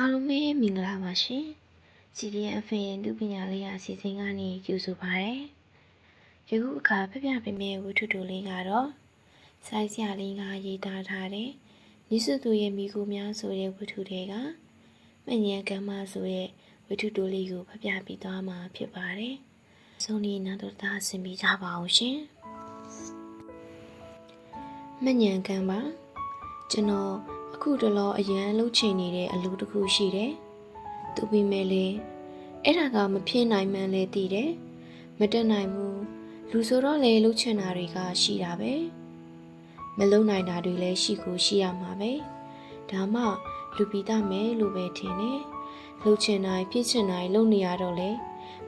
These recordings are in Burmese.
အားလုံးပဲမင်္ဂလာပါရှင်။ CDF ရဲ့လူပညာလေးရာအစီအစဉ်ကနေကြိုဆိုပါရစေ။ယခုအခါဖျက်ဖျပြင်းဝတ္ထုတိုလေးကတော့စိုင်းစရာလေးကရေးသားထားတဲ့နိစုသူရဲ့မိကူများဆိုတဲ့ဝတ္ထုတွေကမညံကမ္မဆိုတဲ့ဝတ္ထုတိုလေးကိုဖျက်ပြပြီးသွားမှာဖြစ်ပါတယ်။ဆုံးနေနောက်တော့သာဆင်ပြီးကြပါအောင်ရှင်။မညံကမ္မကျွန်တော် အခုတလောအရန်လှုပ်ချင်နေတဲ့အလုပ်တစ်ခုရှိတယ်။သူပြီးမဲ့လေအဲ့ဒါကမဖြစ်နိုင်မှန်းလဲသိတယ်။မတက်နိုင်ဘူးလူဆိုတော့လေလှုပ်ချင်တာတွေကရှိတာပဲ။မလုံနိုင်တာတွေလည်းရှိကိုရှိရမှာပဲ။ဒါမှလူပိတမယ်လို့ပဲထင်တယ်။လှုပ်ချင်တိုင်းဖြစ်ချင်တိုင်းလုပ်နေရတော့လေ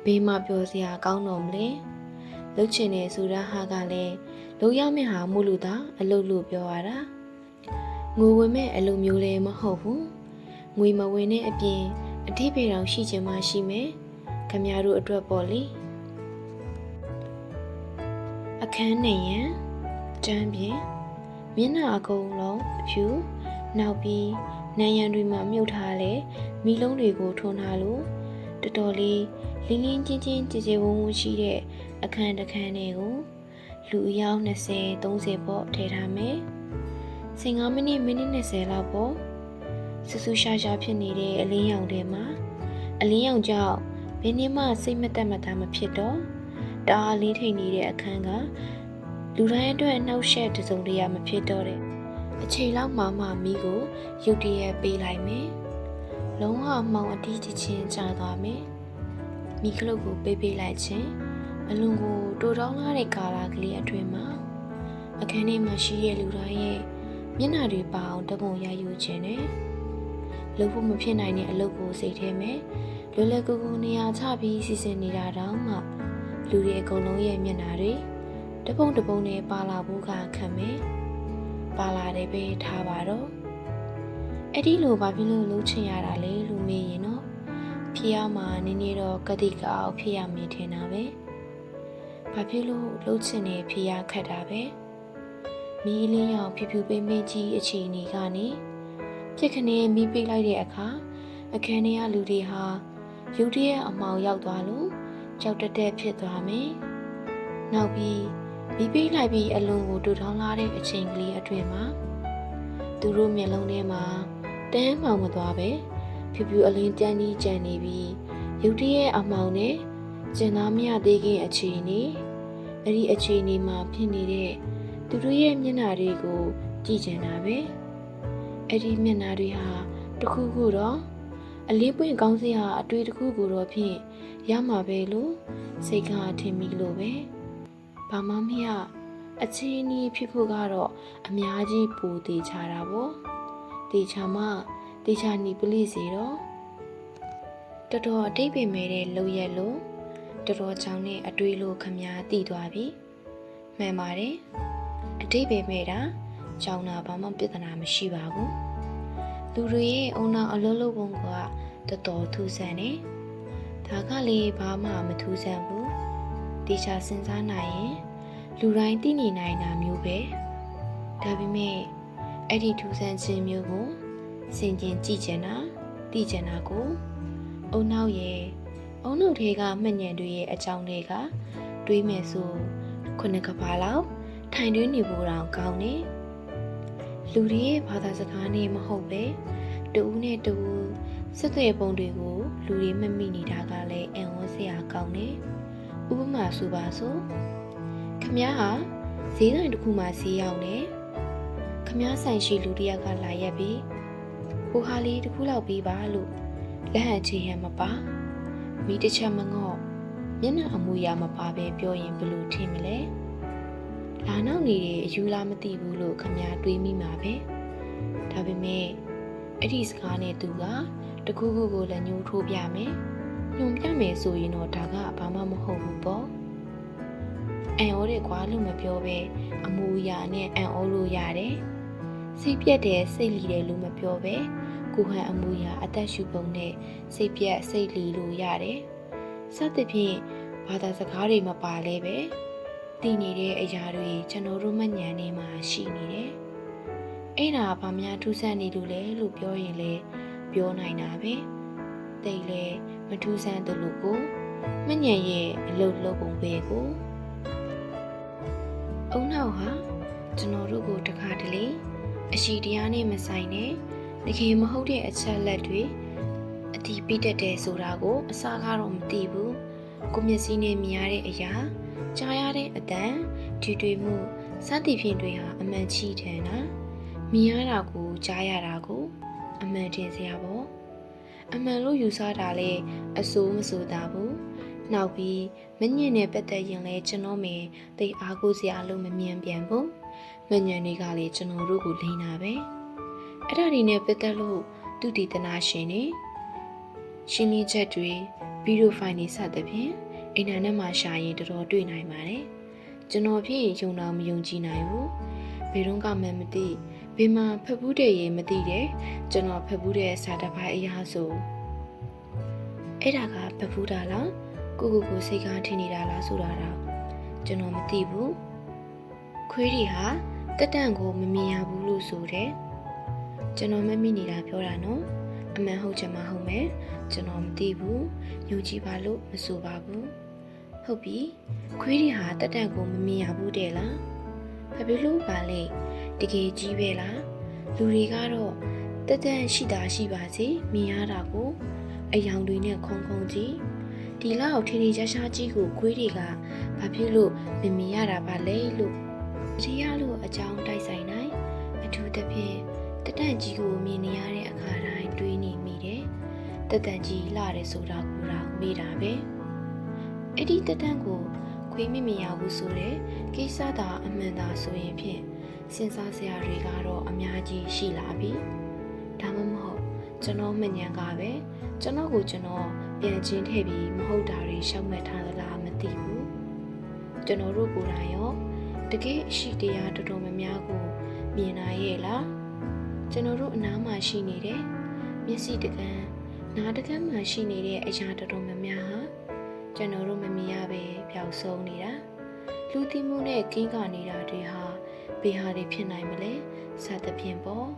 ဘေးမှာပြောစရာကောင်းတော့မလဲ။လှုပ်ချင်တယ်ဆိုတာဟာကလည်းလုပ်ရမယ့်ဟာမို့လို့သာအလုပ်လို့ပြောရတာ။ ငွေဝင်မဲ့အလိုမျိုးလည်းမဟုတ်ဘူးငွေမဝင်တဲ့အပြင်အတိပေတောင်ရှိချင်မှရှိမယ်ခမရတို့အတွက်ပေါ့လေအခန်းနေရန်တန်းပြင်မျက်နှာအကုန်လုံးအဖြူနောက်ပြီးနံရံတွေမှာမြုပ်ထားလဲမိလုံးတွေကိုထွန်းထားလို့တော်တော်လေးလင်းလင်းချင်းချင်းကြည်ကြည်ဝန်းဝန်းရှိတဲ့အခန်းတစ်ခန်းတွေကိုလူအယောက်20 30ပေါ့ထည့်ထားမယ် 15မိနစ်မိနစ်20လောက်ပေါ့ဆူဆူရှာရှာဖြစ်နေတဲ့အလင်းရောင်ထဲမှာအလင်းရောင်ကြောင့်ဘယ်နည်းမှစိတ်မသက်မသာမဖြစ်တော့တအားလေးထိန်နေတဲ့အခန်းကလူတိုင်းအတွက်နှောက်ယှက်တစုံတရာမဖြစ်တော့တဲ့အချိန်လောက်မှမှမိကိုရုတ်တရက်ပေးလိုက်မယ်လုံးဝမှောင်အတီးချချင်းကြာသွားမယ်မိခလုတ်ကိုပေးပေးလိုက်ခြင်းအလွန်ကိုတိုးတောင်းလာတဲ့ကာလာကလေးအတွင်မှာအခန်းထဲမှာရှိတဲ့လူတိုင်းရဲ့ မျက်နှာတွေပါအောင်တပုံရယူခြင်းနဲ့လုပ်ဖို့မဖြစ်နိုင်တဲ့အလုပ်ကိုစိတ်ထဲမှာလွယ်လွယ်ကူကူနေရာချပြီးစီစဉ်နေတာတောင်မှလူတွေအကုန်လုံးရဲ့မျက်နှာတွေတပုံတပုံနဲ့ပါလာဖို့ကခံမယ်ပါလာတယ်ပဲထားပါတော့အဲ့ဒီလိုဘာဖြစ်လို့လှုပ်ချင်ရတာလဲလို့မေးရင်တော့ဖြစ်ရမှာနည်းနည်းတော့ကတိကအောင်ဖြစ်ရမည်ထင်တာပဲဘာဖြစ်လို့လှုပ်ချင်နေဖြစ်ရခက်တာပဲ မီးလင်းရောင်ဖြူဖြူပိမ့်ပိမ့်ကြီးအခြေအနေကနေပြက်ခနဲ့မီးပိတ်လိုက်တဲ့အခါအခန်းထဲကလူတွေဟာရုတ်တရက်အမောင်ရောက်သွားလို့ကြောက်တက်တက်ဖြစ်သွားမယ်။နောက်ပြီးမီးပိတ်လိုက်ပြီးအလွန်ကိုတူထောင်းလာတဲ့အချိန်ကလေးအတွင်းမှာသူတို့မျက်လုံးထဲမှာတန်းမှောင်မသွားပဲဖြူဖြူအလင်းတန်းကြီးကြံနေပြီးရုတ်တရက်အမောင်နဲ့ကျင်သားမရသေးခင်အခြေအနေအဲ့ဒီအခြေအနေမှာဖြစ်နေတဲ့ သူတို့ရဲ့မျက်နှာတွေကိုကြည့်ကျင်တာပဲအဲ့ဒီမျက်နှာတွေဟာတခုခုတော့အလေးပွင့်ကောင်းစရာအတွေ့တခုကိုတော့ဖြင့်ရမှာပဲလို့စိတ်ကထင်မိလို့ပဲဘာမှမရအချင်းကြီးဖြစ်ဖို့ကတော့အများကြီးပူသေးချတာပေါ့တေချာမှတေချာနီပလိစီတော့တော်တော်အတိတ်ပင်မဲ့တဲ့လုံရက်လို့တော်တော်ကြောင်နဲ့အတွေးလို့ခမားတည်သွားပြီမှန်ပါတယ် အတိတ်ပဲမဲ့တာကြောင်တာဘာမှပြဿနာမရှိပါဘူးလူတွေရဲ့အုံနောက်အလုံးလုံးပုံကတော်တော်ထူးဆန်းနေဒါကလေဘာမှမထူးဆန်းဘူးတေချာစဉ်းစားနိုင်ရင်လူတိုင်းသိနေနိုင်တာမျိုးပဲဒါပေမဲ့အဲ့ဒီထူးဆန်းခြင်းမျိုးကိုစင်ကျင်ကြည့်ကျင်တာသိကျင်တာကိုအုံနောက်ရဲ့အုံနောက်ထဲကမှတ်ညံတွေရဲ့အကြောင်းတွေကတွေးမယ်ဆိုခုနှစ်ကဘာလောက် ထိုင်တွင်းနေဖို့တောင်ကောင်းနေလူတွေရဲ့ဘာသာစကားနဲ့မဟုတ်ပဲတူဦးနဲ့တူဦးဆက်သွယ်ပုံတွေကိုလူတွေမမိနေတာကလည်းအံ့ဩစရာကောင်းတယ်ဥပမာဆိုပါစို့ခမည်းဟာဈေးဆိုင်တစ်ခုမှာဈေးရောက်နေခမည်းဆိုင်ရှိလူတယောက်ကလာရက်ပြီးဟိုဟာလေးတစ်ခုလောက်ပေးပါလို့လက်ဟန်ချေဟန်မပါမိတစ်ချက်မငော့မျက်နှာအမူအရာမပါပဲပြောရင်ဘယ်လိုထင်မလဲ လာနောက်နေတယ်အယူလားမသိဘူးလို့ခမည်းတွေးမိမှာပဲဒါပေမဲ့အဲ့ဒီစကားနဲ့သူကတခုခုကိုလည်းညှိုးထိုးပြမယ်ညွန်ပြမယ်ဆိုရင်တော့ဒါကဘာမှမဟုတ်ဘူးပေါ့အန်ဩတဲ့ကွာလို့မပြောပဲအမူအရာနဲ့အန်ဩလို့ရတယ်စိတ်ပြက်တယ်စိတ်လီတယ်လို့မပြောပဲကိုဟန်အမူအရာအသက်ရှူပုံနဲ့စိတ်ပြက်စိတ်လီလို့ရတယ်စသဖြင့်ဘာသာစကားတွေမပါလဲပဲ တည်နေတဲ့အရာတွေကျွန်တော်တို့မညံနေမှာရှိနေတယ်။အဲ့ဒါဘာများထူးဆန်းနေလို့လဲလို့ပြောရင်လေပြောနိုင်တာပဲတိတ်လဲမထူးဆန်းသူလို့ကိုမညံရဲ့အလုတ်လုတ်ပုံပဲကိုအုံနောက်ဟာကျွန်တော်တို့ကိုတခါတလေအရှိတရားနဲ့မဆိုင်နဲ့တကယ်မဟုတ်တဲ့အချက်လက်တွေအတီးပိတက်တယ်ဆိုတာကိုအစကတော့မသိဘူးကိုမျက်စိနဲ့မြင်ရတဲ့အရာ ကြားရတဲ့အတန်ဒီတွေ့မှုစသည်ဖြင့်တွေဟာအမှန်ချီတယ်နော်မြင်ရတာကိုကြားရတာကို အမှန်တင်စရာပေါ့အမှန်လို့ယူဆတာလေအဆိုးမဆိုတာဘူးနောက်ပြီးမညင်နဲ့ပတ်သက်ရင်လဲကျွန်တော်မင်းတိတ်အားကိုးစရာလို့မမြင်ပြန်ဘူးမညံတွေကလေကျွန်တော်တို့ကိုလိန်တာပဲအဲ့ဒါတွေနဲ့ပတ်သက်လို့သူတည်တနာရှင်နေရှင်းလင်းချက်တွေဗီဒီယိုဖိုင်တွေစသဖြင့် အင်တာနက်မှာရှာရင်တော်တော်တွေ့နိုင်ပါတယ်ကျွန်တော်ဖြစ်ရင်ယုံတော့မယုံကြည်နိုင်ဘူးဘယ်တော့မှမသိဘယ်မှာဖက်ဘူးတဲ့ရေမသိတယ်ကျွန်တော်ဖက်ဘူးတဲ့စာတစ်ပိုင်းအရာဆိုအဲ့ဒါကဖက်ဘူးတာလားကိုကိုကိုစိတ်ကားထင်နေတာလားဆိုတာတော့ကျွန်တော်မသိဘူးခွေးတွေဟာတက်တန့်ကိုမမြင်ရဘူးလို့ဆိုတယ်ကျွန်တော်မမိနေတာပြောတာနော် အမှန်ဟုတ်ချင်မှဟုတ်မယ်ကျွန်တော်မသိဘူးယုံကြည်ပါလို့မဆိုပါဘူးဟုတ်ပြီခွေးတွေဟာတက်တန့်ကိုမမြင်ရဘူးတဲ့လားဘာဖြစ်လို့ပါလဲတကယ်ကြီးပဲလားလူတွေကတော့တက်တန့်ရှိတာရှိပါစေမြင်ရတာကိုအယောင်တွေနဲ့ခုံခုံကြီးဒီလောက်ထင်းထင်းရှားရှားကြီးကိုခွေးတွေကဘာဖြစ်လို့မမြင်ရတာပါလဲလို့တရားလို့အကြောင်းတိုက်ဆိုင်နိုင်အထူးသဖြင့်တက်တန့်ကြီးကိုမြင်နေရတဲ့အခါတိုင်းတွေးနေမိတယ် တက်တန့်ကြီးလာတယ်ဆိုတာကိုတော့မေးတာပဲအဲ့ဒီတက်တန့်ကိုခွေးမမြင်ရဘူးဆိုတဲ့ကိစ္စသာအမှန်သာဆိုရင်ဖြင့်စဉ်းစားစရာတွေကတော့အများကြီးရှိလာပြီဒါမှမဟုတ်ကျွန်တော်မညံကပဲကျွန်တော်ကိုကျွန်တော်ပြန်ချင်းထည့်ပြီးမဟုတ်တာတွေရှောက်မှတ်ထားသလားမသိဘူးကျွန်တော်တို့ကိုယ်တိုင်ရောတကယ်အရှိတရားတော်တော်များများကိုမြင်နိုင်ရဲ့လားကျွန်တော်တို့အနားမှာရှိနေတဲ့မျက်စိတကန်း နားတကန်းမှာရှိနေတဲ့အရာတော်တော်များများဟာကျွန်တော်တို့မမြင်ရပဲပျောက်ဆုံးနေတာလူတိမှုနဲ့ကင်းကနေတာတွေဟာဘယ်ဟာတွေဖြစ်နိုင်မလဲစသဖြင့်ပေါ့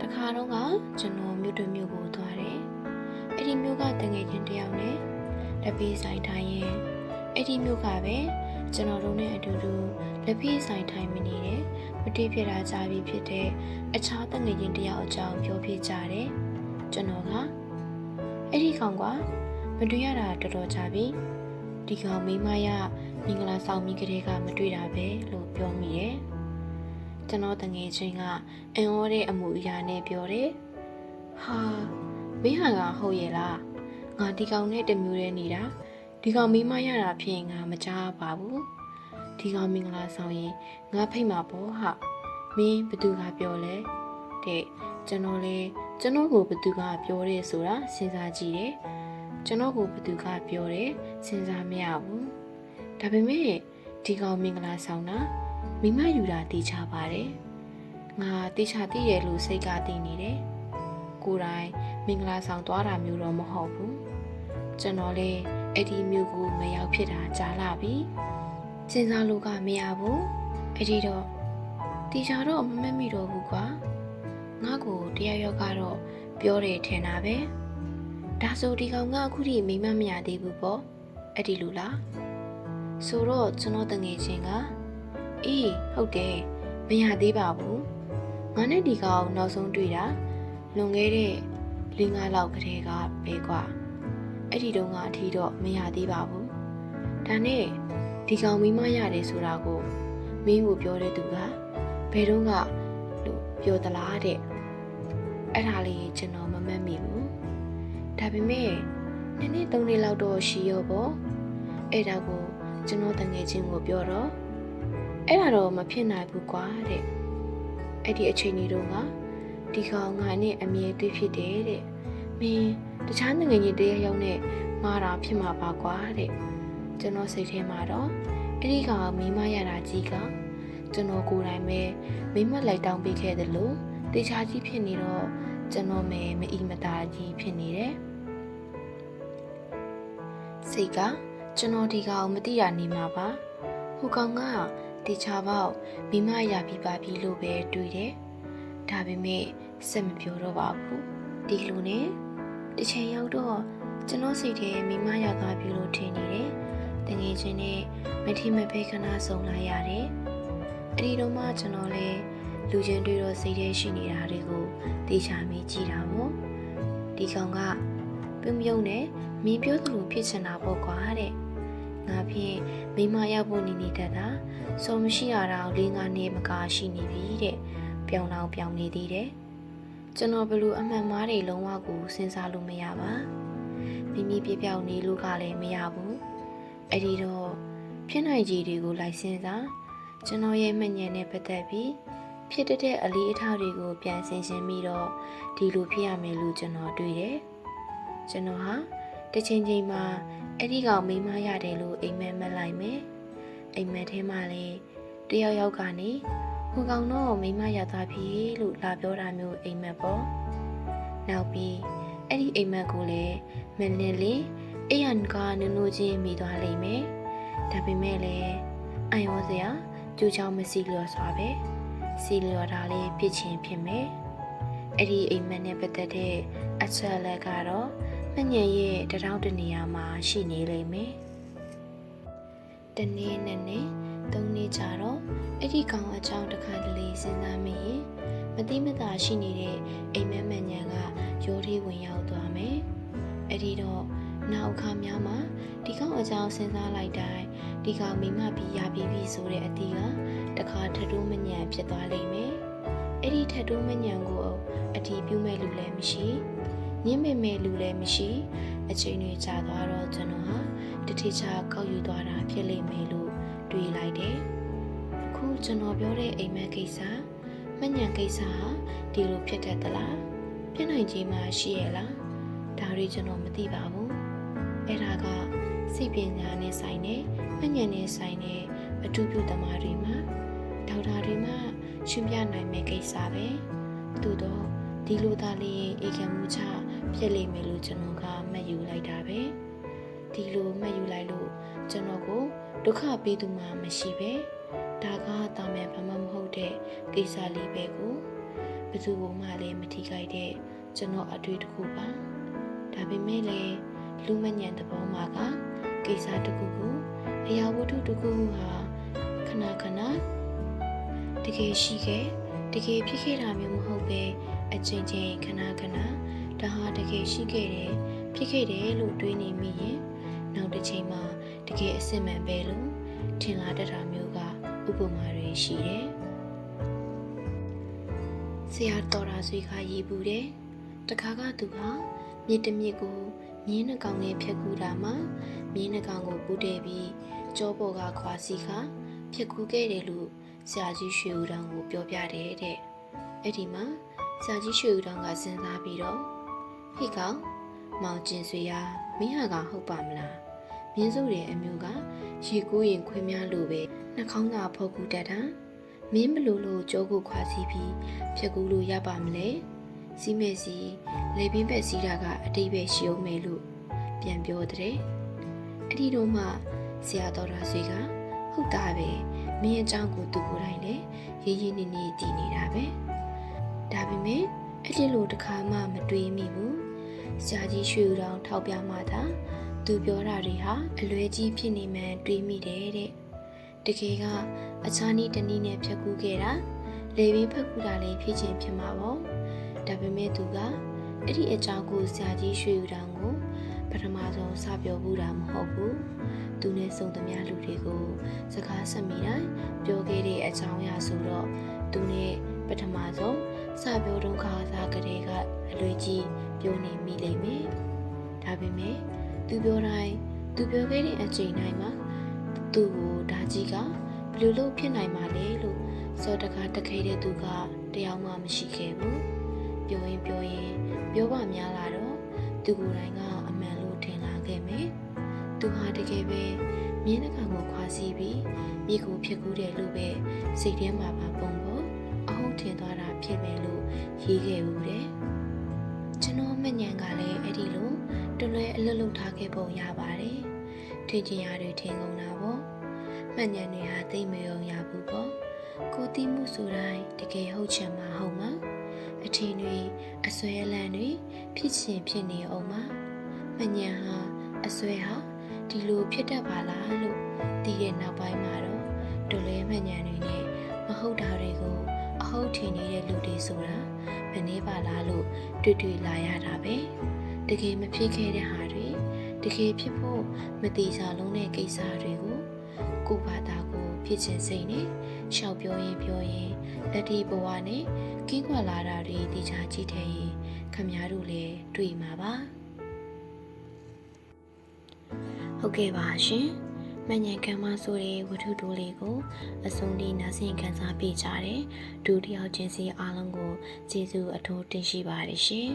တခါတော့ကကျွန်တော်မြို့တစ်မြို့ကိုသွားတယ်အဲ့ဒီမြို့ကတငယ်ချင်းတယောက်နဲ့တပီးဆိုင်ထိုင်ရင်အဲ့ဒီမြို့ကပဲ ကျွန်တော်တို့နဲ့အတူတူလက်ဖီးဆိုင်ထိုင်မနေတယ်မတိဖြစ်တာကြာပြီဖြစ်တဲ့အခြားတငယ်ချင်းတယောက်အကြောင်းပြောပြကြတယ်ကျွန်တော်ကအဲ့ဒီကောင်ကမတွေ့ရတာတော်တော်ကြာပြီဒီကောင်မိမရမင်္ဂလာဆောင်ပြီးကလေးကမတွေ့တာပဲလို့ပြောမိတယ်ကျွန်တော်တငယ်ချင်းကအန်အောတဲ့အမှုအရာနဲ့ပြောတယ်ဟာမင်းဟာကဟုတ်ရဲ့လားငါဒီကောင်နဲ့တမျိုးတည်းနေတာ ဒီကောင်မိမရတာဖြစ်ရင်ငါမကြားပါဘူးဒီကောင်မင်္ဂလာဆောင်ရင်ငါဖိတ်မှာပေါ့ဟာမင်းဘသူကပြောလဲတဲ့ကျွန်တော်လေကျွန်တော်ကိုဘသူကပြောတယ်ဆိုတာစဉ်းစားကြည့်တယ်ကျွန်တော်ကိုဘသူကပြောတယ်စဉ်းစားမရဘူးဒါပေမဲ့ဒီကောင်မင်္ဂလာဆောင်တာမိမယူတာတေချာပါတယ်ငါတေချာသိတယ်လို့စိတ်ကသိနေတယ်ကိုယ်တိုင်မင်္ဂလာဆောင်သွားတာမျိုးတော့မဟုတ်ဘူးကျွန်တော်လေ အဲ့ဒီမျိုးကိုမရောက်ဖြစ်တာကြာလာပြီစဉ်းစားလို့ကမရဘူးအဲ့ဒီတော့တေချာတော့မမက်မိတော့ဘူးကွာငါ့ကိုတရားရောကတော့ပြောတယ်ထင်တာပဲဒါဆိုဒီကောင်ကအခုထိမိမမရသေးဘူးပေါ့အဲ့ဒီလိုလားဆိုတော့ကျွန်တော်တငယ်ချင်းကအေးဟုတ်တယ်မရသေးပါဘူးငါနဲ့ဒီကောင်နောက်ဆုံးတွေ့တာလွန်ခဲ့တဲ့၄၅လောက်ကတည်းကပဲကွာ အဲ့ဒီတုန်းကအထီတော့မရသေးပါဘူးဒါနဲ့ဒီကောင်မိမရတယ်ဆိုတာကိုမင်းကိုပြောတဲ့သူကဘယ်တော့ကလို့ပြောသလားတဲ့အဲ့ဒါလေးကျွန်တော်မမှတ်မိဘူးဒါပေမဲ့နှစ်နှစ်သုံးနှစ်လောက်တော့ရှိရောပေါ့အဲ့ဒါကိုကျွန်တော်တငယ်ချင်းကိုပြောတော့အဲ့ဒါတော့မဖြစ်နိုင်ဘူးကွာတဲ့အဲ့ဒီအချိန်လေးတော့ကဒီကောင်ငါနဲ့အမြဲတွေ့ဖြစ်တယ်တဲ့ မင်းတခြားငငယ်ကြီးတယောက်ယောက်နဲ့မှားတာဖြစ်မှာပါကွာတဲ့ကျွန်တော်စိတ်ထဲမှာတော့အဲ့ဒီကောင်မိမရတာကြီးကကျွန်တော်ကိုယ်တိုင်ပဲမိမလိုက်တောင်းပေးခဲ့တယ်လို့တေချာကြီးဖြစ်နေတော့ကျွန်တော်မဲမအီမတာကြီးဖြစ်နေတယ်စိတ်ကကျွန်တော်ဒီကောင်မသိတာနေမှာပါဟိုကောင်ကတေချာပေါက်မိမရပြီးပါပြီလို့ပဲတွေးတယ်ဒါပေမဲ့စက်မပြောတော့ပါဘူးဒီလိုနဲ့ တစ်ချိန်ရောက်တော့ကျွန်တော်စိတ်ထဲမိမရောက်သွားပြီလို့ထင်နေတယ်တငယ်ချင်းနဲ့မထီမဖဲခဏဆုံလာရတယ်အဲ့ဒီတော့မှကျွန်တော်လည်းလူချင်းတွေ့တော့စိတ်ထဲရှိနေတာတွေကိုတေချာမိကြည့်တာပေါ့ဒီကောင်ကပြုံပြုံနဲ့မင်းပြောသလိုဖြစ်ချင်တာပေါ့ကွာတဲ့ငါဖြင့်မိမရောက်ဖို့နေနေတတ်တာစောမရှိရတာလေးငါနေမကားရှိနေပြီတဲ့ပြောင်းတော့ပြောင်းနေသေးတယ် ကျွန်တော်ဘလို့အမှန်မှားတွေလုံးဝကိုစဉ်းစားလို့မရပါမိမိပြပြောင်းနေလို့ကလည်းမရဘူးအဲ့ဒီတော့ဖြစ်နိုင်ခြေတွေကိုလိုက်စဉ်းစားကျွန်တော်ရဲ့မှတ်ဉာဏ်နဲ့ပတ်သက်ပြီးဖြစ်တတ်တဲ့အလေးအထားတွေကိုပြန်ဆင်ခြင်ပြီးတော့ဒီလိုဖြစ်ရမယ်လို့ကျွန်တော်တွေ့တယ်ကျွန်တော်ဟာတစ်ချိန်ချိန်မှာအဲ့ဒီကောင်မိန်းမရတယ်လို့အိမ်မက်မက်လိုက်မယ်အိမ်မက်ထဲမှာလည်းတယောက်ယောက်ကနေ ဟိုကောင်တော့မိန်းမရသွားပြီလို့လာပြောတာမျိုးအိမ်မက်ပေါ့နောက်ပြီးအဲ့ဒီအိမ်မက်ကိုလည်းမနေ့လေးအိယန်ကနနူချင်းမိသွားလိမ့်မယ်ဒါပေမဲ့လည်းအံ့ရောစရာကြိုးချောင်းမစီလျော်စွာပဲစီလျော်တာလေးဖြစ်ချင်းဖြစ်မယ်အဲ့ဒီအိမ်မက်နဲ့ပတ်သက်တဲ့အချက်လက်ကတော့မညံရဲ့တရောင်းတနေရာမှာရှိနေလိမ့်မယ်။တနေ့နဲ့နဲ့ သုံးနေ့ကြတော့အဲ့ဒီကောင်အကြောင်းတစ်ခါတလေစဉ်းစားမိရင်မတိမတာရှိနေတဲ့အိမ်မက်မညံကရိုးသေးဝင်ရောက်သွားမယ်။အဲ့ဒီတော့နောက်အခါများမှာဒီကောင်အကြောင်းစဉ်းစားလိုက်တိုင်းဒီကောင်မိမပြီးရပြီးပြီဆိုတဲ့အတီးကတခါထထိုးမညံဖြစ်သွားလိမ့်မယ်။အဲ့ဒီထထိုးမညံကိုအတီးပြုမဲ့လူလည်းမရှိ။ညင်းမဲ့မဲ့လူလည်းမရှိ အချိန်တွေကြာသွားတော့ကျွန်တော်ဟာတတိချာကောက်ယူသွားတာဖြစ်လိမ့်မယ်လို့ တွေးလိုက်တယ်။အခုကျွန်တော်ပြောတဲ့အိမ်မက်ကိစ္စမညံကိစ္စဟာဒီလိုဖြစ်တတ်သလား။ဖြစ်နိုင်ခြေမှာရှိရလား။ဒါတွေကျွန်တော်မသိပါဘူး။အဲ့ဒါကစိတ်ပညာနဲ့ဆိုင်တဲ့မညံနဲ့ဆိုင်တဲ့အထူးပြုသမားတွေမှာဒေါက်တာတွေမှာရှင်းပြနိုင်မယ့်ကိစ္စပဲ။သို့တော့ဒီလိုသားလေးအေကံမှုချဖြစ်လိမ့်မယ်လို့ကျွန်တော်ကမှတ်ယူလိုက်တာပဲ ဒီလိုမှတ်ယူလိုက်လို့ကျွန်တော်ကိုဒုက္ခပေးသူမှမရှိပဲဒါကတာမယ်ဘာမှမဟုတ်တဲ့ကိစ္စလေးပဲကိုဘယ်သူမှလည်းမထိခိုက်တဲ့ကျွန်တော်အတွေ့တစ်ခုပါဒါပေမဲ့လည်းလူမညံသဘောမှာကကိစ္စတစ်ခုခုအရာဝတ္ထုတစ်ခုခုဟာခဏခဏတကယ်ရှိခဲ့တကယ်ဖြစ်ခဲ့တာမျိုးမဟုတ်ပဲအချိန်ချင်းခဏခဏဒါဟာတကယ်ရှိခဲ့တယ်ဖြစ်ခဲ့တယ်လို့တွေးနေမိရင် နောက်တစ်ချိန်မှာတကယ်အစစ်မှန်ပဲလို့ထင်လာတတ်တာမျိုးကဥပမာတွေရှိတယ်ဆရာတော်ရာဆွေကရေးဘူးတယ်တခါကသူဟာမြစ်တမြစ်ကိုမြင်းနှကောင်နဲ့ဖြတ်ကူးတာမှာမြင်းနှကောင်ကိုပူတယ်ပြီးကြောပေါ်ကခွာစီခဖြတ်ကူးခဲ့တယ်လို့ဆရာကြီးရွှေဦးတောင်ကိုပြောပြတယ်တဲ့အဲ့ဒီမှာဆရာကြီးရွှေဦးတောင်ကစဉ်းစားပြီးတော့ဟိကောင် မောင်ကျင်ဆွေရာမင်းဟာကဟုတ်ပါမလားမြင်းစုရဲ့အမျိုးကရေကူးရင်ခွေးများလိုပဲနှာခေါင်းသာဖောက်ကူတတ်တာမင်းဘလို့လို့ကြောကိုခွာစီပြီးဖြတ်ကူးလို့ရပါမလဲစီးမဲ့စီလေပင်ပက်စီးတာကအတိတ်ပဲရှိအောင်မယ်လို့ပြန်ပြောတဲ့အဲ့ဒီတော့မှဆရာတော်ရာဆွေကဟုတ်တာပဲမင်းအကြောင်းကိုသူကိုယ်တိုင်လည်းရေးရေးနေနေတည်နေတာပဲဒါပေမဲ့အဲ့ဒီလိုတစ်ခါမှမတွေးမိဘူး ဆရာကြီးရွှေဦးတောင်ထောက်ပြမှသာသူပြောတာတွေဟာအလွဲကြီးဖြစ်နေမှန်းတွေးမိတယ်တဲ့တကယ်ကအခြားနည်းတစ်နည်းနဲ့ဖြတ်ကူးခဲ့တာလေပင်ဖက်ကူးတာလည်းဖြစ်ချင်းဖြစ်မှာပေါ့ဒါပေမဲ့သူကအဲ့ဒီအကြောင်းကိုဆရာကြီးရွှေဦးတောင်ကိုပထမဆုံးစပြောဘူးတာမဟုတ်ဘူးသူနဲ့စုံသမျှလူတွေကိုစကားဆက်မိတိုင်းပြောခဲ့တဲ့အကြောင်းအရာဆိုတော့သူနဲ့ပထမဆုံးစပြောတုန်းခါစားကလေးကအလွေကြီး ပြောနေမိလိမ့်မယ်။ဒါပေမဲ့သူပြောတိုင်းသူပြောခဲ့တဲ့အချိန်တိုင်းမှာသူ့ကိုဓာကြီးကဘယ်လိုလုပ်ဖြစ်နိုင်မှာလဲလို့စောတကားတခဲတဲ့သူကတယောက်မှမရှိခဲ့ဘူး။ပြောရင်ပြောရင်ပြောပါများလာတော့သူကိုယ်တိုင်ကအမှန်လို့ထင်လာခဲ့မယ်။သူဟာတကယ်ပဲမြင်းနှကောင်ကိုခွာစီးပြီးမြေကိုဖြစ်ကူးတယ်လို့ပဲစိတ်ထဲမှာပါပုံပေါ်အဟုတ်ထင်သွားတာဖြစ်မယ်လို့ရေးခဲ့ဦးတယ်။ ကျွန်တော်မညံကလည်းအဲ့ဒီလိုတလွဲအလွတ်လုထားခဲ့ပုံရပါတယ်။ထင်ချင်ရတွေထင်ကုန်တာပေါ့။မှန်ညံတွေဟာသိမ့်မယုံရဘူးပေါ့။ကိုတိမှုဆိုတိုင်းတကယ်ဟုတ်ချင်မှဟုတ်မှာ။အထင်တွေအစွဲအလန်းတွေဖြစ်ချင်ဖြစ်နေအောင်ပါမညံဟာအစွဲဟာဒီလိုဖြစ်တတ်ပါလားလို့သိတဲ့နောက်ပိုင်းမှာတော့ဒိုလဲမညံတွေနဲ့မဟုတ်တာတွေကိုအဟုတ်ထင်နေတဲ့လူတွေဆိုတာ မနေပါလားလို့တွေ့တွေ့လာရတာပဲတကယ်မဖြစ်ခဲ့တဲ့ဟာတွေတကယ်ဖြစ်ဖို့မတိချလုံးတဲ့ကိစ္စတွေကိုကိုယ့်ဘာသာကိုဖြစ်ခြင်းစိတ်နဲ့ရှောက်ပြောရင်ပြောရင်လက်ဒီဘဝနဲ့ကင်းကွာလာတာတွေတိချကြည့်တဲ့ရင်ခမများတို့လည်းတွေ့မှာပါဟုတ်ကဲ့ပါရှင် မညံကမ်းမဆိုတဲ့ဝတ္ထုတိုးလေးကိုအစုံဒီနားဆင်ခန်းစားပေးကြတဲ့ဒုတိယချင်းစီအားလုံးကိုကျေးဇူးအထူးတင်ရှိပါတယ်ရှင်